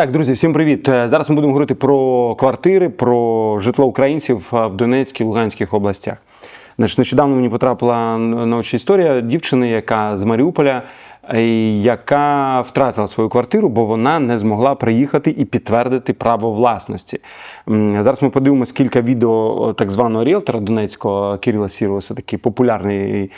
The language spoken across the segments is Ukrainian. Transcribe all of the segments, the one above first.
Так, друзі, всім привіт. Е, Зараз ми будемо говорити про квартири, про житло українців е, в Донецькій, Луганських областях. Значить, нещодавно мені потрапила на очі історія дівчини, яка з Маріуполя, яка втратила свою квартиру, бо вона не змогла приїхати і підтвердити право власності. Зараз ми подивимося кілька відео так званого ріелтора Донецького Кирила Сіруса, такий популярний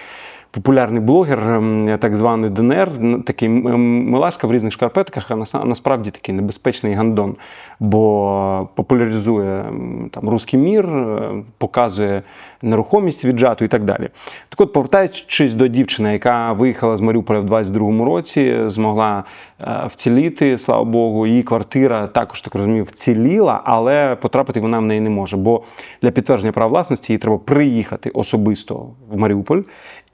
популярний блогер, ем, так званий ДНР, такий милашка в різних шкарпетках, а насправді такий небезпечний гандон, бо популяризує там руський мір, е, показує нерухомість віджату і так далі. Так от, повертаючись до дівчини, яка виїхала з Маріуполя в 22-му році, змогла е, вціліти, слава Богу, її квартира також так розумію, вціліла, але потрапити вона в неї не може. Бо для підтвердження права власності їй треба приїхати особисто в Маріуполь.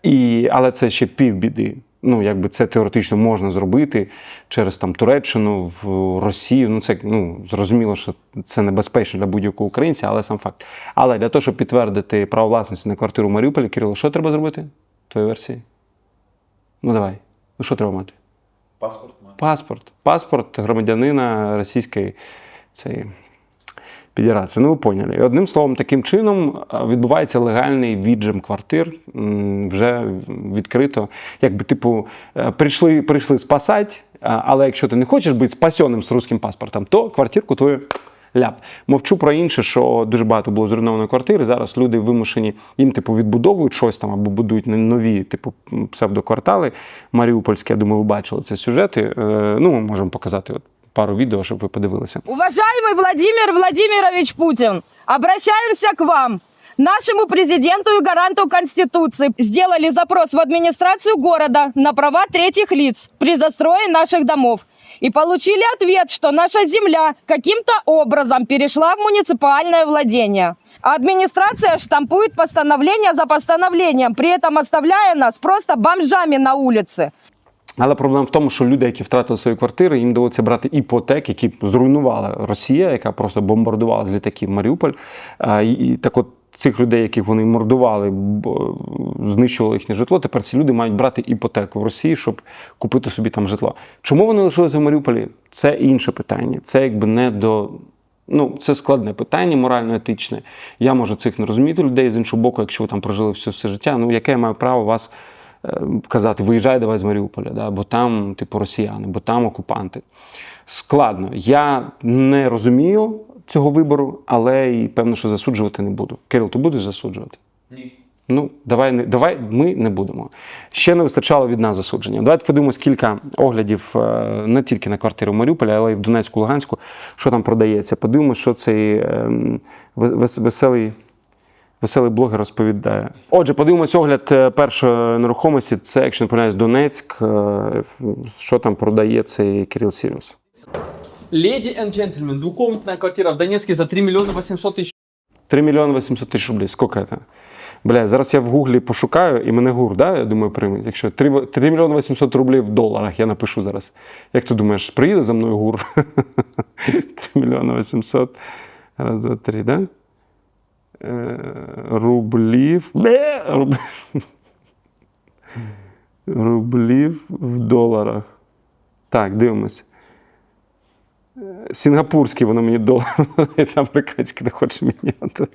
І, але це ще півбіди. Ну, якби це теоретично можна зробити через там Туреччину, в Росію. Ну, це ну, зрозуміло, що це небезпечно для будь-якого українця, але сам факт. Але для того, щоб підтвердити право власності на квартиру в Маріуполі, Кирило, що треба зробити? Твоя версія? Ну давай. Ну що треба мати? Паспорт. Паспорт. Паспорт громадянина Російської цієї Федерації. Ну, ви поняли. І одним словом, таким чином відбувається легальний віджим квартир вже відкрито. Якби, типу, е, прийшли, прийшли спасати, але якщо ти не хочеш бути спасеним з русським паспортом, то квартирку твою. Ляп. Мовчу про інше, що дуже багато було зруйновано квартир. Зараз люди вимушені їм, типу, відбудовують щось там або будують нові, типу, псевдоквартали маріупольські. Я думаю, ви бачили ці сюжети. Е, Ну, ми можемо показати от пару відео, щоб ви подивилися. Уважаемый Владимир Владимирович Путин, обращаемся к вам. Нашему президенту и гаранту Конституции сделали запрос в администрацию города на права третьих лиц при застрое наших домов. И получили ответ, что наша земля каким-то образом перешла в муниципальное владение. А Администрация штампует постановление за постановлением, при этом оставляя нас просто бомжами на улице. Але проблема в тому, що люди, які втратили свої квартири, їм доводиться брати іпотек, які зруйнувала Росія, яка просто бомбардувала з літаків Маріуполь. І, і так от цих людей, яких вони мордували, знищували їхнє житло. Тепер ці люди мають брати іпотеку в Росії, щоб купити собі там житло. Чому вони лишилися в Маріуполі? Це інше питання. Це якби не до. Ну, це складне питання, морально-етичне. Я можу цих не розуміти людей з іншого боку, якщо ви там прожили все, все життя. Ну, яке я маю право вас е, казати, виїжджай давай з Маріуполя, да? бо там, типу, росіяни, бо там окупанти. Складно. Я не розумію цього вибору, але і певно, що засуджувати не буду. Кирил, ти будеш засуджувати? Ні. Ну, давай не давай, ми не будемо. Ще не вистачало від нас засудження. Давайте подивимось кілька оглядів е, не тільки на квартиру в Маріуполі, але й в Донецьку, Луганську, що там продається. Подивимось, що цей ем, вес- вес- веселий. Веселий блогер розповідає. Отже, подивимось огляд е, першої нерухомості. Це, якщо не помиляюсь, Донецьк. Е, Що там продає цей Кирил Сіріус? Леди и джентльмен, двухкомнатная квартира в Донецке за 3 миллиона 800 тысяч 3 мільйони 800 тисяч рублей. Скільки це? Бля, зараз я в гуглі пошукаю і мене гур, да, я думаю, прийме. Якщо 3, 3 мільйони 800 рублей в доларах, я напишу зараз. Як ти думаєш, приїде за мною гур? 3 мільйони 800. Раз, два, три, да? Е, Рублів. Рублів в доларах. Так, дивимося. Сінгапурський, воно мені долар, американський не хоче міняти.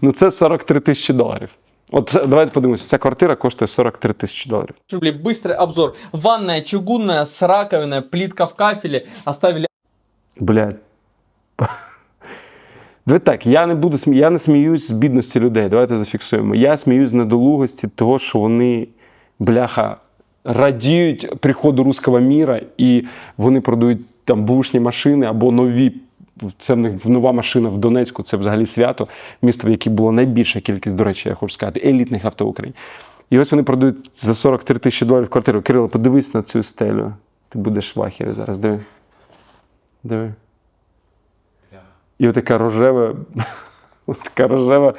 Ну, це 43 тисячі доларів. От давайте подивимося, ця квартира коштує 43 тисячі доларів. рублей. Быстрый обзор. Ванная чугунная с раковиной, плитка в кафеле. Оставили Блядь. Давай так, я не буду смі... я не сміюсь з бідності людей. Давайте зафіксуємо. Я сміюсь з недолугості того, що вони, бляха, радіють приходу руського міра і вони продають там бушні машини або нові. Це в них нова машина в Донецьку, це взагалі свято, місто, в якій була найбільша кількість, до речі, я хочу сказати, елітних авто в Україні. І ось вони продають за 43 тисячі доларів квартиру. Кирило, подивись на цю стелю. Ти будеш в ахері зараз. Диви. Диви. І отака рожева, така рожева,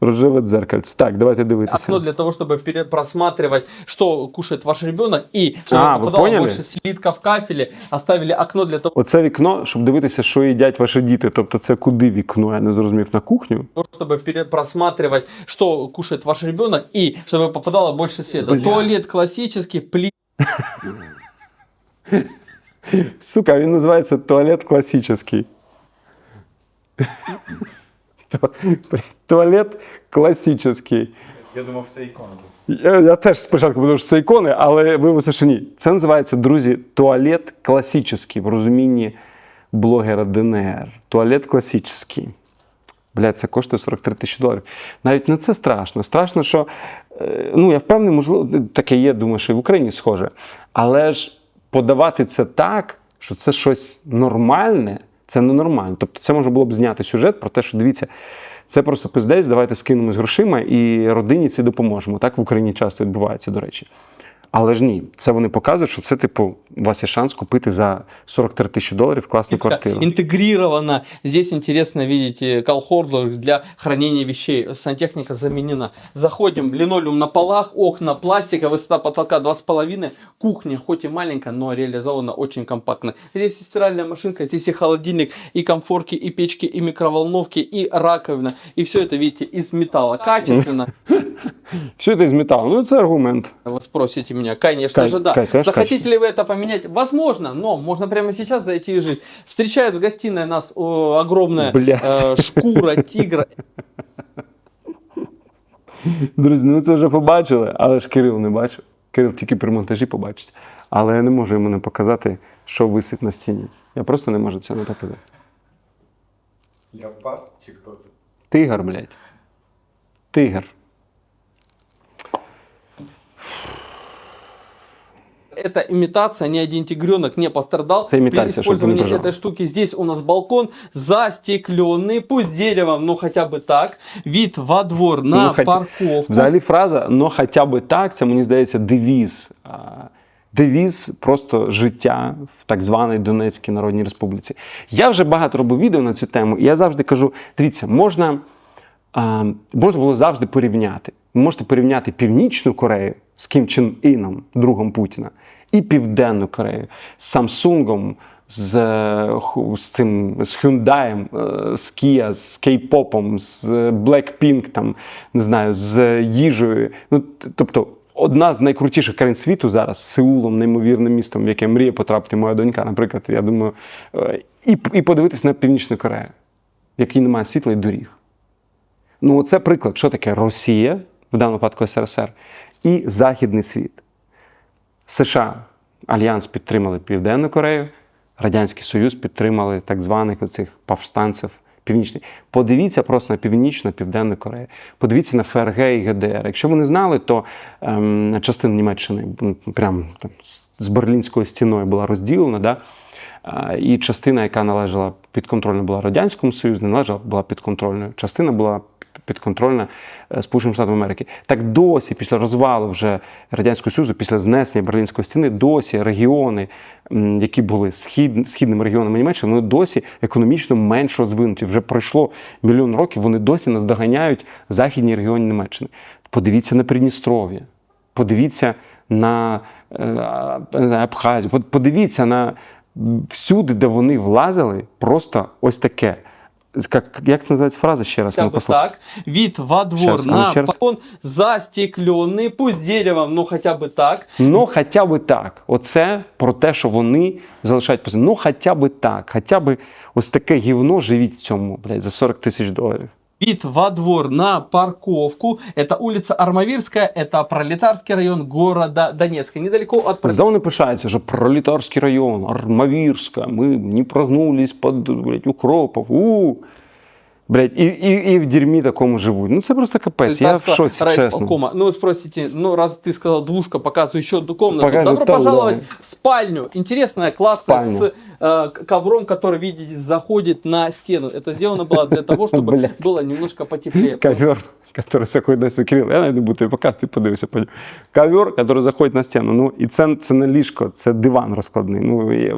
рожеве дзеркальце. Так, давайте дивитися. окно для того, чтобы пере- просматривать, что кушает ваш ребенок. И чтобы А, вы попадало поняли? больше слитка в кафеле. Оставили окно для того, Оце вікно, щоб дивитися, що їдять ваші діти. Тобто це куди вікно, я не зрозумів, на кухню. чтобы пере- просматривать, что кушает ваш ребенок. И чтобы попадало больше света. Бля. Туалет классический, плит. Сука, він називається туалет класичний. Ту- Туалет класичний. Я думав, це ікона. Я, я теж спочатку подумав, що це ікони, але виявилося, що ні. Це називається, друзі, туалет класичний в розумінні блогера ДНР. Туалет класичний. Блядь, це коштує 43 тисячі доларів. Навіть не це страшно. Страшно, що е, ну я впевнений, можливо, таке є, думаю, що і в Україні схоже. Але ж подавати це так, що це щось нормальне, це ненормально. Тобто, це може було б зняти сюжет про те, що дивіться, це просто пиздець, давайте скинемо з грошима і родині ці допоможемо. Так в Україні часто відбувається, до речі. Але ж ні, це вони показують, що це, типу, у вас є шанс купити за 43 тисячі доларів класну квартиру. Интегрировано. Здесь интересно видите колхордер для хранения вещей. Сантехника заменена. Заходим, линолеум на полах, окна, пластика, высота потолка 2,5. Кухня, хоть и маленькая, но реализована очень компактно. Здесь и стиральная машинка, здесь и холодильник, и комфорки, и печки, и микроволновки, и раковина. И все это, видите, из металла. Качественно. Все це з металу. Ну це аргумент. Вы спросите меня, конечно Кай- же, да. кай- конечно, Захотите ли вы это поменять? Возможно, но можно прямо сейчас зайти и жить. Встречает в гостиной нас о, огромная Блядь. э, шкура тигра. Друзі, ну ви це вже побачили, але ж Кирил не бачив. Кирил тільки при монтажі побачить. Але я не можу йому не показати, що висить на стіні. Я просто не можу це не показати. Леопард чи хто це? Тигр, блядь. Тигр. Это имитация, ни один тигренок не пострадал. Это имитация, При чтобы вы не использовании пожаловали. этой штуки здесь у нас балкон застекленный, пусть деревом, но хотя бы так. Вид во двор на Ну, хотя- парковку. Взагалі фраза «но хоча би так, це мені здається девіз. А, Девіз просто життя в так званій Донецькій Народній Республіці. Я вже багато робив відео на цю тему, і я завжди кажу: дивіться, можна, а, можна було завжди порівняти. Ви можете порівняти Північну Корею з Кім Чен Іном, другом Путіна, і Південну Корею з Самсунгом, з, е, з цим з Hyundai, е, з Kia, з Кей-попом, з Blackpink, там, не знаю, з їжею. Ну, тобто, одна з найкрутіших країн світу зараз з Сеулом, неймовірним містом, в яке мріє потрапити моя донька, наприклад, я думаю, е, і, і подивитись на Північну Корею, в якій немає світла і доріг. Ну, це приклад, що таке Росія, в даному випадку СРСР, і Західний світ. США, Альянс підтримали Південну Корею, Радянський Союз підтримали так званих оцих повстанців північних. Подивіться просто на Північну, Південну Корею. Подивіться на ФРГ і ГДР. Якщо ви не знали, то ем, частина Німеччини прям там, з- Берлінською стіною була розділена. Да? І частина, яка належала підконтрольна була Радянському Союзу, не належала була підконтрольною. Частина була підконтрольна е, Сполученим Штатам Америки. Так досі, після розвалу вже Радянського Союзу, після знесення Берлінської стіни, досі регіони, які були схід, східними регіонами Німеччини, вони досі економічно менш розвинуті. Вже пройшло мільйон років, вони досі наздоганяють західні регіони Німеччини. Подивіться на Придністров'я, подивіться на е, Абхазію, подивіться на всюди, де вони влазили, просто ось таке. Як, як це називається фраза ще раз? Хотя Ну, бы послухай. так. Вид во двор Щас, а ну, на ще раз. балкон застекленный, пусть деревом, но хотя бы так. Ну, хоча би так. Оце про те, що вони залишають позицію. Ну, хоча би так. Хоча би ось таке гівно живіть в цьому, блядь, за 40 тисяч доларів. Вид во двор на парковку. Это улица Армавирская, это пролетарский район города Донецка. Недалеко от Знову вони пишаються, що пролетарський район, Армавірська, ми не прогнулись під блядь, укропов. У. Блядь, і, і, і в дерьмі такому живуть. Ну це просто капець. Я в Пролетарского шоці, чесно. райисполкома. Ну, вы спросите, ну, раз ты сказал двушка, показываю еще одну комнату. Покажи Добро вторую, пожаловать давай. в спальню. Интересная, классная, Спальня. с э, к- ковром, который, видите, заходит на стену. Это сделано было для того, чтобы Блядь. было немножко потеплее. Ковер, который заходить на стіну. Кирил, я навіть не буду тобі показувати, ти подивися потім. Ковер, який заходить на стіну. Ну, і це, це не ліжко, це диван розкладний. Ну, і, і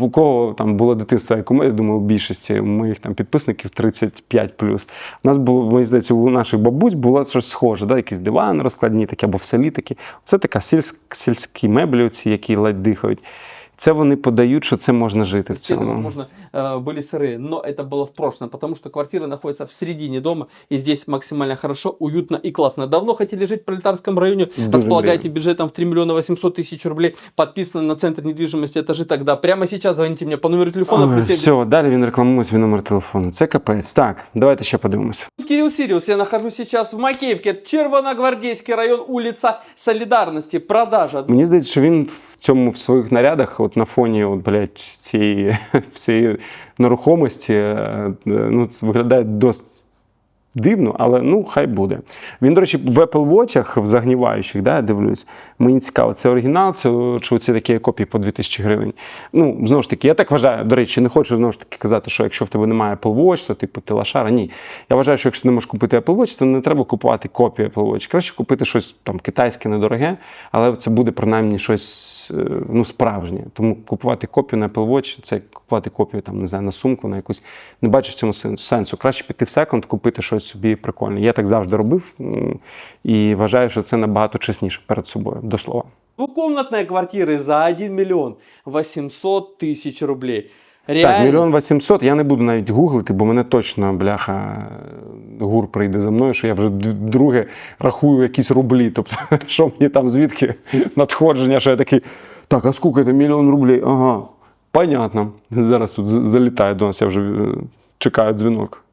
у кого там було дитинство, як у мене, думаю, у більшості моїх там підписників 35 У нас було, мені здається, у наших бабусь було щось схоже, да? якийсь диван розкладні, такі, або в селі такі. Це така сільськ, сільські меблі, оці, які ледь дихають. Це вони подають, що це можна жити в Стены, цьому. возможно, э, были сырые, но это было в прошлом, потому что квартира находится в середине дома, и здесь максимально хорошо, уютно и классно. Давно хотели жить в пролетарском районе, Дуже располагаете мрію. бюджетом в 3 миллиона 800 тысяч рублей, подписаны на Центр недвижимости этажи тогда. Прямо сейчас звоните мне по номеру телефона. Ой, плюс семь все, далі він рекламує свій номер телефону. Це капець. Так, давайте ще подивимося. Кирилл Сириус, я нахожусь сейчас в Макеевке, Червоногвардейский район, улица Солидарности, продажа. Мені здається, що він в цьому в своїх нарядах, от на фоні, от, блядь, цієї всієї нерухомості, е, ну, це виглядає досить дивно, але ну хай буде. Він, до речі, в Apple Watch, в загніваючих, да, я дивлюсь. Мені цікаво, це оригінал, це чи це такі копії по 2000 гривень. Ну, знову ж таки, я так вважаю. До речі, не хочу знову ж таки казати, що якщо в тебе немає Apple Watch, то типу ти лашара. Ні. Я вважаю, що якщо ти не можеш купити Apple Watch, то не треба купувати копію Apple Watch. Краще купити щось там китайське недороге, але це буде принаймні щось е, ну, справжнє. Тому купувати копію на Apple Watch, це купувати копію там, не знаю, на сумку, на якусь. Не бачу в цьому сенсу. Краще піти в секонд, купити щось собі прикольне. Я так завжди робив і вважаю, що це набагато чесніше перед собою. До слова. Двухкомнатная квартира за 1 миллион 800 тысяч рублей. Так, Реально. мільйон вісімсот, я не буду навіть гуглити, бо мене точно, бляха, гур прийде за мною, що я вже друге рахую якісь рублі. Тобто, що мені там звідки надходження, що я такий, так, а скільки це мільйон рублів? Ага, понятно. Зараз тут залітає до нас, я вже е, чекаю дзвінок.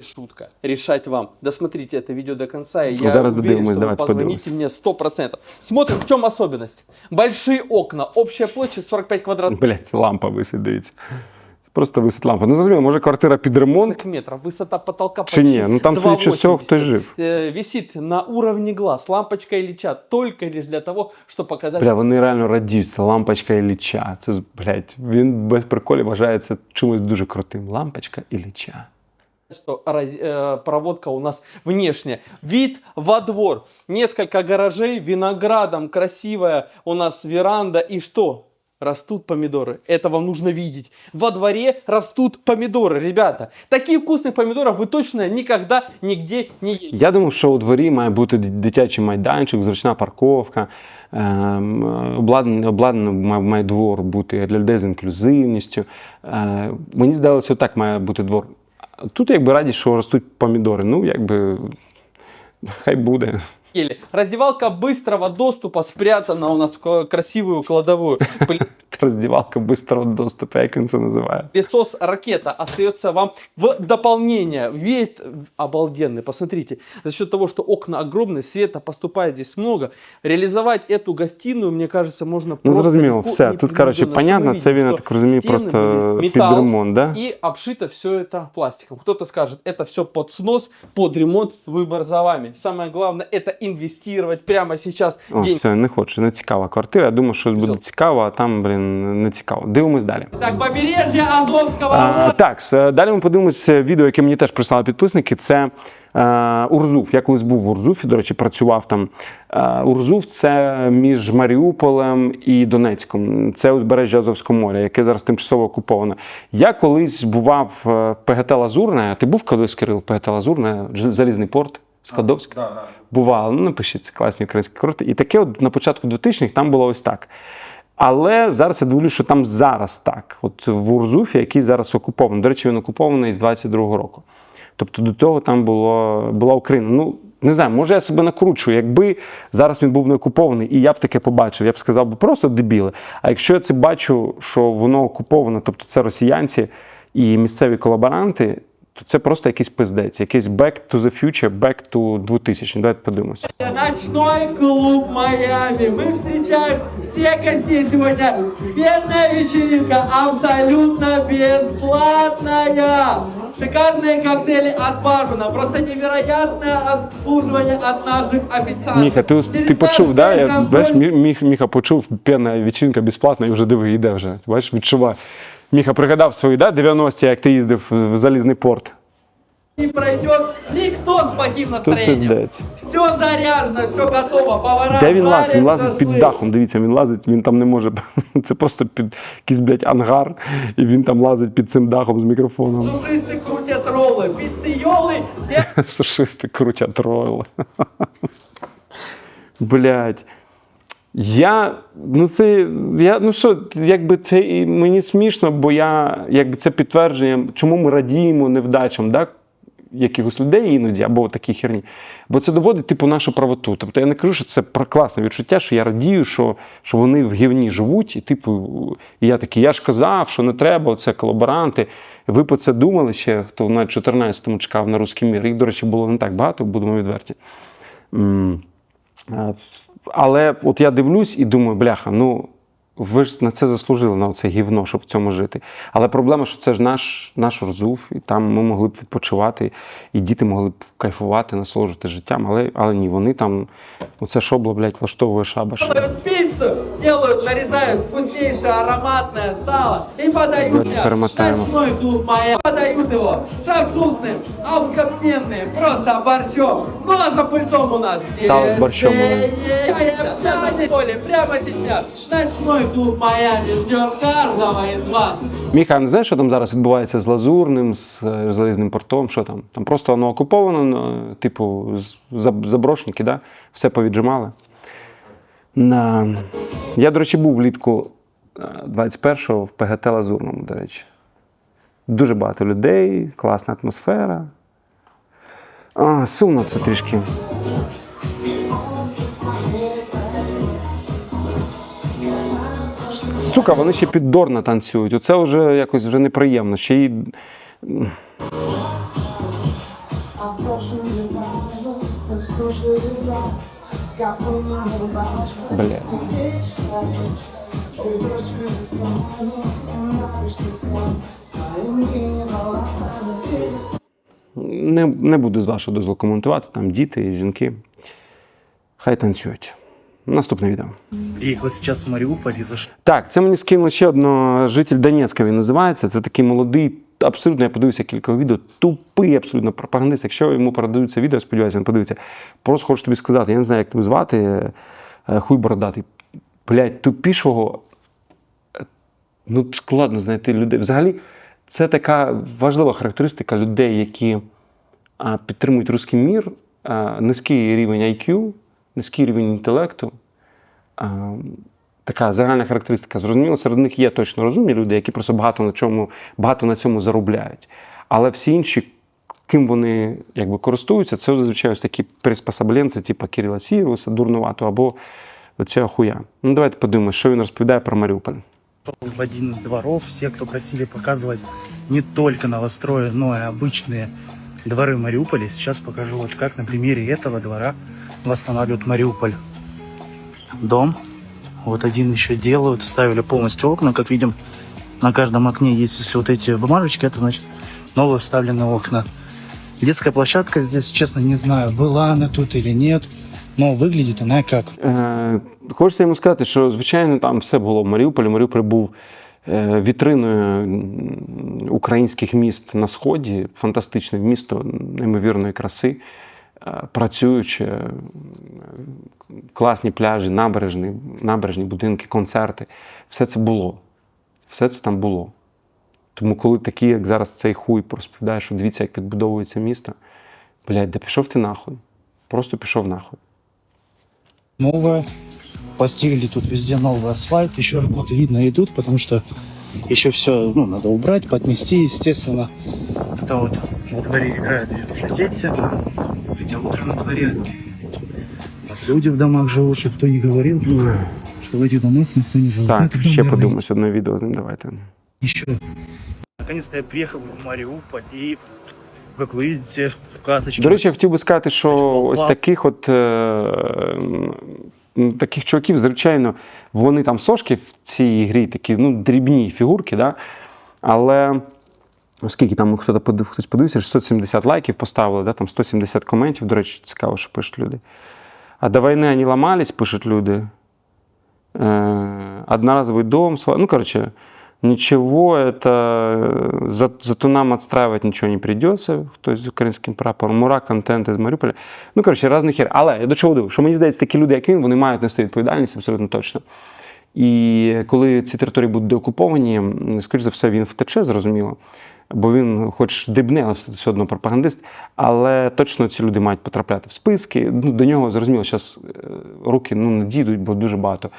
Или ш- шутка. Решать вам. Досмотрите это видео до конца, и я Зараз уверен, додивимось, что вы давайте позвоните мне 100%. Смотрим, в чем особенность. Большие окна, общая площадь 45 квадратных Блять, це лампа висить, дивіться. Це просто висить лампа. Ну, зрозуміло, може квартира під ремонт, метров, высота потолка чи ні? Ну там, судячи з цього, 2,80. хтось жив. Э, Висит на уровне глаз, лампочка или чат, только лишь для того, чтобы показать Бля, вони реально радіють. Це лампочка і ліча. Це, з- блядь, він без приколів вважається чимось дуже крутим. Лампочка і ліча. что раз- э, проводка у нас внешняя. Вид во двор. Несколько гаражей, виноградом красивая у нас веранда. И что? Растут помидоры. Это вам нужно видеть. Во дворе растут помидоры, ребята. Таких вкусных помидоров вы точно никогда нигде не ели. Я думав, що у дворі має бути ди- дитячий майданчик, зручна парковка, ем, обладнання, обладнання має, має двор бути для людей з інклюзивністю. Е, мені здалося, так має бути двор. Тут якби раді, що ростуть помідори. Ну, якби хай буде. Ели. Раздевалка быстрого доступа спрятана у нас в ка- красивую кладовую. Роздівалка бистрого доступу, як він це називає. Пылесос ракета остается вам в дополнение. Вид обалденный, посмотрите. За счет того, что окна огромные, света поступает здесь много. Реализовать эту гастиную, мне кажется, можно Ну, просто зрозуміло, легко и все. Тут, коротше, непринужденно. понятно, Что це мы він, я видим? так розумію, Что просто стены, під металл, ремонт, да? И обшито все это пластиком. Кто-то скажет, это все под снос, под ремонт, выбор за вами. Самое главное, это инвестировать прямо сейчас О, все, не хочу, не цікава квартира. Я думаю, що буде цікаво, а там, блін, не цікаво. Дивимось далі. Так, побережье Азовского А, так, далі ми подивимося відео, яке мені теж прислали підписники. Це е, Урзуф. Я колись був в Урзуфі, до речі, працював там. Е, Урзуф це між Маріуполем і Донецьком. Це узбережжя Азовського моря, яке зараз тимчасово окуповане. Я колись бував е, в ПГТ Лазурне. Ти був колись Кирил в ПГТ Лазурне, залізний порт, Скадовськ? Да, да. Бувало, ну напишіть, це класні українські курорти. І таке от на початку 2000-х там було ось так. Але зараз я дивлюся, що там зараз так. От в Урзуфі, який зараз окупований. До речі, він окупований з 22-го року. Тобто до того там було, була Україна. Ну, не знаю, може я себе накручую. Якби зараз він був не окупований, і я б таке побачив, я б сказав би просто дебіли. А якщо я це бачу, що воно окуповане, тобто це росіянці і місцеві колаборанти, то це просто якийсь пиздець, якийсь back to the future, back to 2000. Давайте подивимося. Ночной клуб Майами. Мы встречаем всех гостей сегодня. Бедная вечеринка абсолютно бесплатная. Шикарные коктейли от бармена. Просто невероятное обслуживание от наших официантов. Міха, ти, ти почув, да? Я, бачиш, Мі- Міх, Міха почув, п'яна вечірка безплатна і вже диви, йде вже. Бачиш, відчуває. Міха пригадав свої, да, 90-ті, як ти їздив в залізний порт. не пройдет никто с плохим Тут настроением. пиздець. Все заряжено, все готово. Повара Де він лазить? Він жарят лазить під шашлык. дахом. Дивіться, він лазить, він там не може. Це просто під якийсь, блядь, ангар, і він там лазить під цим дахом з мікрофоном. Сушисты крутят роллы, пиццейолы, Сушисти крутять ролли. Блять. Я, ну це, я, ну що, якби це і мені смішно, бо я, якби це підтвердження, чому ми радіємо невдачам, да? якихось людей іноді, або такі херні. Бо це доводить, типу, нашу правоту. Тобто я не кажу, що це класне відчуття, що я радію, що, що вони в гівні живуть, і типу, і я такий, я ж казав, що не треба, це колаборанти. Ви про це думали ще, хто на 14-му чекав на русський мір. Їх, до речі, було не так багато, будемо відверті. Але от я дивлюсь і думаю, бляха, ну ви ж на це заслужили, на це гівно, щоб в цьому жити. Але проблема, що це ж наш, наш Орзув, і там ми могли б відпочивати, і діти могли б кайфувати, насолоджувати життям. Але, але ні, вони там, оце шобло, блядь, влаштовує шабаш. Делают пиццу, делают, нарезают вкуснейшее ароматное сало и подают Давайте мне перемотаем. ночной клуб моя. Подают его шафрутным, алкоптенным, просто борщом. Ну а за пультом у нас Сало с борщом, Пьяный поле прямо сейчас. Ночной клуб Майами ждет каждого из вас. Міха, не знаєш, що там зараз відбувається з Лазурним, з е, Залізним портом? Що там? Там просто воно окуповано, ну, типу, з- заб- заброшенки, да? все повіджимали. На... Я, до речі, був влітку е, 21-го в ПГТ Лазурному, до речі. Дуже багато людей, класна атмосфера. А, сумно це трішки. Сука, вони ще під Дорна танцюють. Оце вже якось вже неприємно. Ще й. Бля. Не, не буду з вашого дозволу коментувати. Там діти і жінки. Хай танцюють. Наступне відео. Приехал сейчас в Мариуполь и зашел Так, це мені скинули ще одного житель Донецька. Він називається. Це такий молодий, абсолютно я подивився кілька відео. Тупий абсолютно пропагандист. Якщо йому передаються відео, сподіваюся, він подивиться. Просто хочу тобі сказати, я не знаю, як тебе звати, е, хуй бородатий. Блять, тупішого. е, Ну, складно знайти людей. Взагалі, це така важлива характеристика людей, які підтримують русський мір, низький рівень IQ, низький рівень інтелекту. А, така загальна характеристика. Зрозуміло, серед них є точно розумні люди, які просто багато на чому, багато на цьому заробляють. Але всі інші, ким вони якби користуються, це зазвичай ось такі приспособленці, типу Кирила Сіруса, дурнувато або оцього хуя. Ну, давайте подивимося, що він розповідає про Маріуполь. в один из дворов. Все, кто просили показывать не только новострои, но и обычные дворы Мариуполя. Сейчас покажу, вот как на примере этого двора восстанавливают Мариуполь. Дом. Вот один еще делают, ставили полностью окна. Как видим, на каждом окне есть, если вот эти бумажечки, это значит новые вставленные окна. Детская площадка здесь, честно, не знаю, была она тут или нет, но выглядит она как Е, хочеться йому сказати, що звичайно там все було в Маріуполі. Маріуполь був е, вітриною м, українських міст на сході, фантастичне місто неймовірної краси, працююче, е, класні пляжі, набережні, набережні будинки, концерти. Все це було. Все це там було. Тому, коли такі, як зараз цей хуй розповідає, що дивіться, як відбудовується місто, блядь, да пішов ти нахуй. Просто пішов нахуй. новое. Постелили тут везде новый асфальт. Еще работы видно идут, потому что еще все ну, надо убрать, подмести, естественно. Это вот во дворе играют уже дети. Хотя утро на дворе. Вот люди в домах живут, чтобы кто не говорил, что в этих домах никто не живет. Так, Это дом, ще наверное, подивимось одне відео з ним. Давайте. Еще. Наконец-то я приехал в Мариуполь и, как вы видите, в касочке. До речі, я хотів би сказати, що Вау. ось таких от е, м, таких чуваків, звичайно, вони там сошки в цій грі, такі ну, дрібні фігурки, да? але оскільки там хтось подивився, 670 лайків поставили, да? там 170 коментів, до речі, цікаво, що пишуть люди. А до війни вони ламались, пишуть люди. Одноразовий одноразовый дом, ну, короче, ничего, это э, за- зато нам отстраивать ничего не придется, то есть з українським прапором, мура, контент із Маріуполя. Ну, коротше, різний хер. Але я до чого веду? Що мені здається, такі люди, як він, вони мають нести відповідальність абсолютно точно. І коли ці території будуть деокуповані, скоріш за все, він втече, зрозуміло. бо він, хоч дибне, але все одно пропагандист. Але точно ці люди мають потрапляти в списки. Ну, до нього зрозуміло, зараз руки ну, не дійдуть, бо дуже багато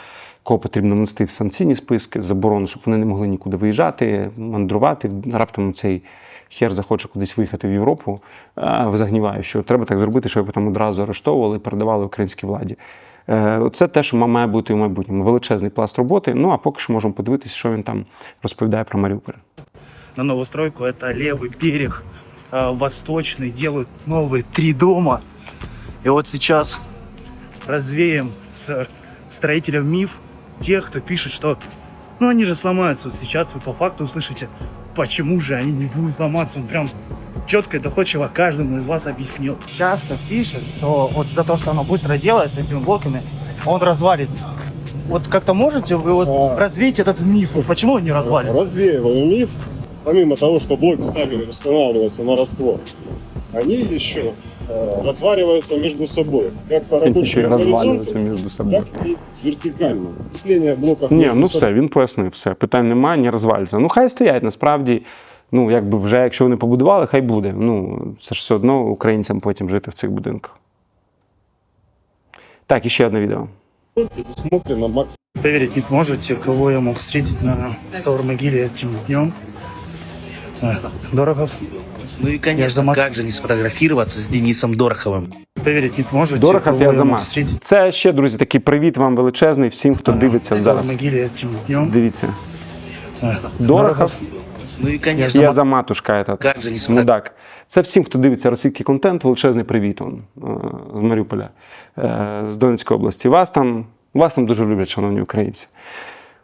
кого потрібно нести в санкційні списки, заборону, щоб вони не могли нікуди виїжджати, мандрувати. Раптом цей хер захоче кудись виїхати в Європу, а, загніває, що треба так зробити, щоб його там одразу арештовували і передавали українській владі. Е, Це те, що має бути в майбутньому. Величезний пласт роботи. Ну а поки що можемо подивитися, що він там розповідає про Маріуполь. На новую стройку это левый берег, э, восточный, делают новые три дома. И вот сейчас развеем с строителем миф Тех, кто пишет, что ну они же сломаются. Вот сейчас вы по факту услышите, почему же они не будут ломаться. Он прям четко и доходчиво каждому из вас объяснил. Часто пишет, что вот за то, что оно быстро делается этими блоками, он развалится. Вот как-то можете вы вот развеять этот миф? Почему он не развалится? развеиваю миф, помимо того, что блоки сами устанавливаются на раствор, они еще э, развариваются между собой. Как по розвалюються горизонту, між собою. так и вертикально. Крепление блоков Ні, ну собой. все, він пояснив, все. Питань немає, не розвалюється. Ну, хай стоять, насправді. Ну, якби вже, якщо вони побудували, хай буде. Ну, це ж все одно українцям потім жити в цих будинках. Так, і ще одне відео. Поверить не можете, кого я мог встретить на Саур-могиле этим днем. Э, Дорогов. Ну и, Я конечно, за как же не сфотографироваться с Денисом Дороховым. Поверить не можете, Дорохов кого я я за мог мат. встретить Це ще, друзі, такий привіт вам величезний всім, хто на дивиться зараз. Саур-могиле этим днем. Дивіться. Э, Дорохов, Ну и, конечно, я за матушка этот. как же не сфотографироваться. Мудак. Це всім, хто дивиться російський контент, величезний привіт он, е, з Маріуполя, е, з Донецької області. Вас там, вас там дуже люблять, шановні українці.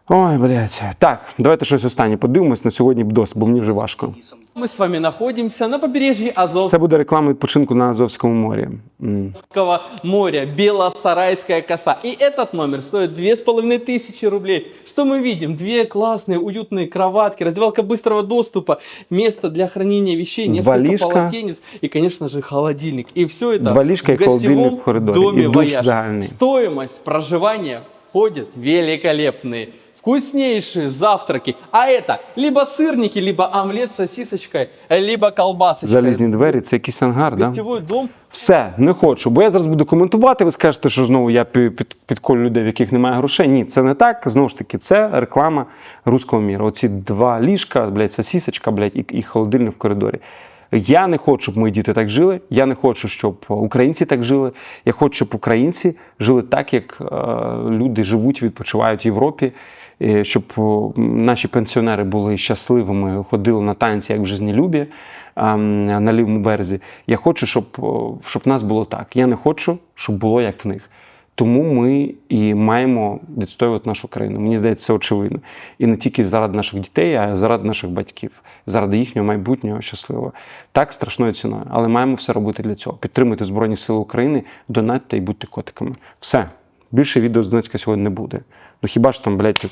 Ой, блядь. Так, давайте щось останнє подивимось на сьогодні досить, бо мені вже важко. Мы с вами находимся на побережье Азовского Це буде реклама відпочинку на Азовському морі. М. моря, Белосарайская коса. И этот номер стоит две с половиной тысячи рублей. Что мы видим? Две классные уютные кроватки, раздевалка быстрого доступа, место для хранения вещей, несколько Два ліжка. полотенец и, конечно же, холодильник. И все это Два ліжка і в гостевом холодильник в коридорі. доме І душ «Вояж». загальний. Стоимость проживания входит великолепные. Вкуснейшие завтраки. А это либо сырники, либо омлет с сосисочкой, либо колбасочка. Залізні двері, це якийсь ангар, да? Гостевой дом Все, не хочу, бо я зараз буду коментувати. Ви скажете, що знову я пі- під, підколю людей, в яких немає грошей. Ні, це не так. Знову ж таки, це реклама руського міра. Оці два ліжка, блядь, сосісочка, блядь, і, і холодильник в коридорі. Я не хочу, щоб мої діти так жили. Я не хочу, щоб українці так жили. Я хочу, щоб українці жили так, як е, люди живуть, відпочивають в Європі. Е, Щоб наші пенсіонери були щасливими, ходили на танці, як в жизнелюбі на лівому березі. Я хочу, щоб, щоб нас було так. Я не хочу, щоб було як в них. Тому ми і маємо відстоювати нашу країну. Мені здається, це очевидно. І не тільки заради наших дітей, а й заради наших батьків, заради їхнього майбутнього щасливого. Так страшною ціною. Але маємо все робити для цього. Підтримуйте Збройні Сили України, донатьте і будьте котиками. Все. Більше відео з Донецька сьогодні не буде. Ну хіба ж там, блядь,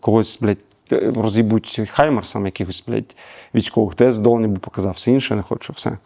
когось, блядь, роз'їбуть хаймерсом якихось, блядь, військових. Де я задоволений би показав. Все інше не хочу. Все.